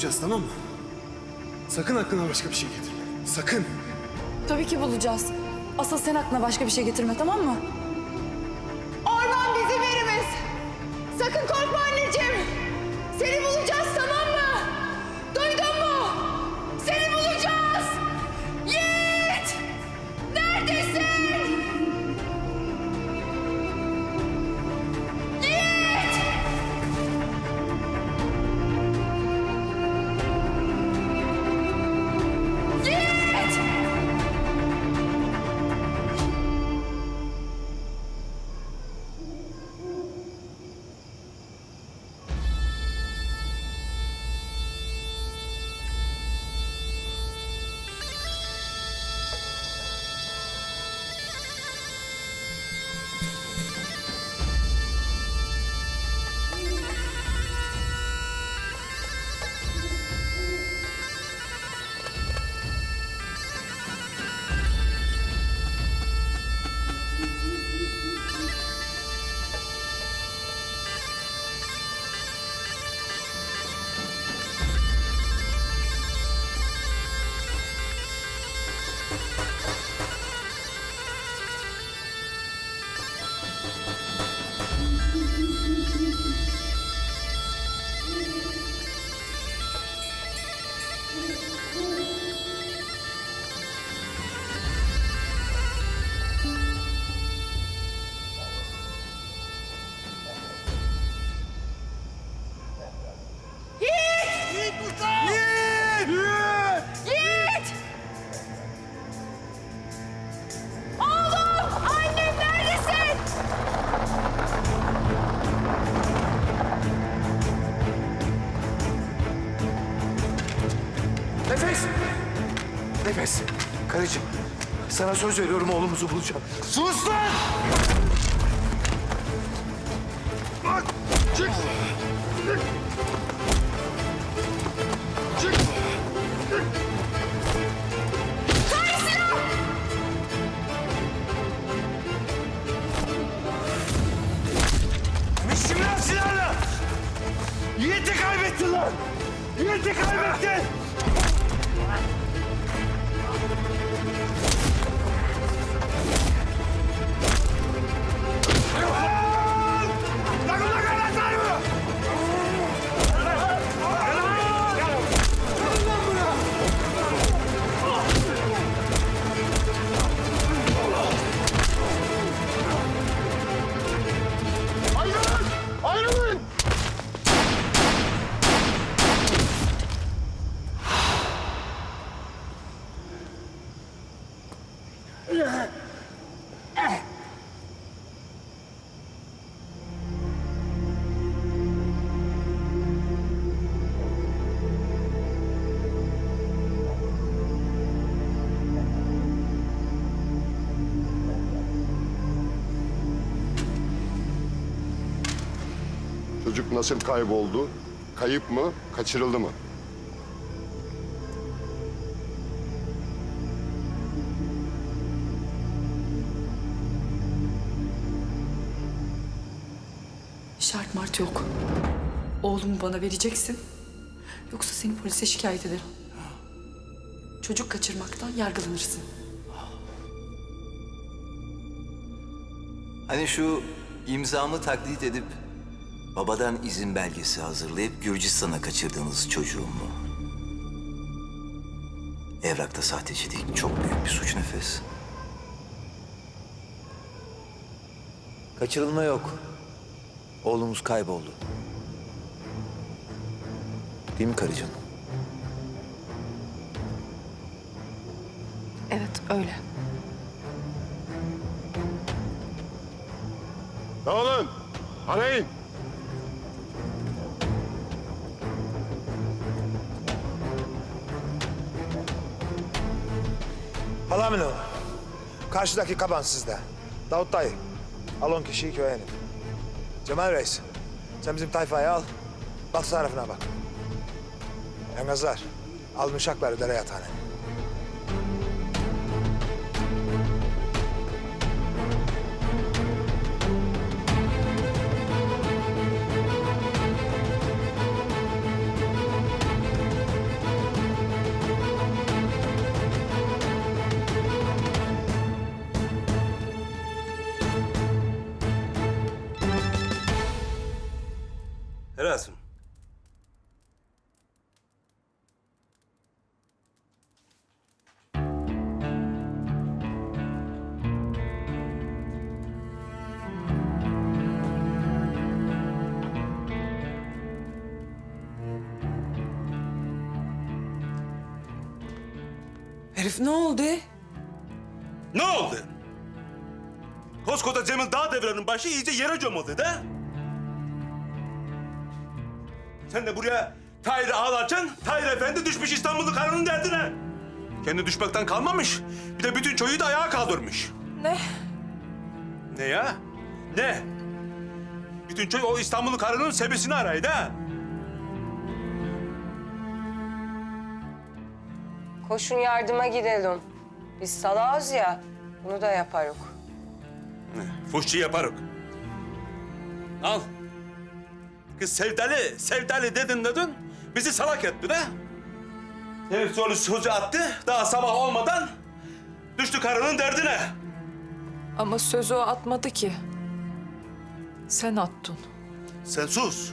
bulacağız tamam mı? Sakın aklına başka bir şey getirme. Sakın. Tabii ki bulacağız. Asıl sen aklına başka bir şey getirme tamam mı? Nefes! Karıcığım, sana söz veriyorum oğlumuzu bulacağım. Sus lan! Bak! Çık! Çık! Silahla! Yiğit'i kaybettin lan! Yiğit'i kaybettin! Çocuk nasıl kayboldu? Kayıp mı? Kaçırıldı mı? Şart mart yok. Oğlumu bana vereceksin. Yoksa seni polise şikayet ederim. Çocuk kaçırmaktan yargılanırsın. Hani şu imzamı taklit edip babadan izin belgesi hazırlayıp Gürcistan'a kaçırdığınız çocuğum mu? Evrakta sahtecilik çok büyük bir suç nefes. Kaçırılma yok. Oğlumuz kayboldu. Değil mi karıcığım? Evet öyle. Dağılın! Arayın! Palamino. Karşıdaki kaban sizde. Davut dayı. Al on kişiyi köye inin. Cemal Reis. Sen bizim tayfayı al. Batı tarafına bak. Yangazlar. Al müşakları dere yatağına. Erasım. Herif ne oldu? Ne oldu? Koskoca Cemil Dağdeviren'in başı iyice yere gömüldü de. Sen de buraya Tahir'i ağlarken Tahir Efendi düşmüş İstanbul'u karının derdine. Kendi düşmekten kalmamış. Bir de bütün çocuğu da ayağa kaldırmış. Ne? Ne ya? Ne? Bütün köy o İstanbul'u karının sebesini araydı ha. Koşun yardıma gidelim. Biz salağız ya, bunu da yaparız. Fuşçu yaparık. Al. Kız sevdalı, sevdalı dedin dedin. Bizi salak etti de. Solu sözü attı. Daha sabah olmadan düştü karının derdine. Ama sözü o atmadı ki. Sen attın. Sen sus.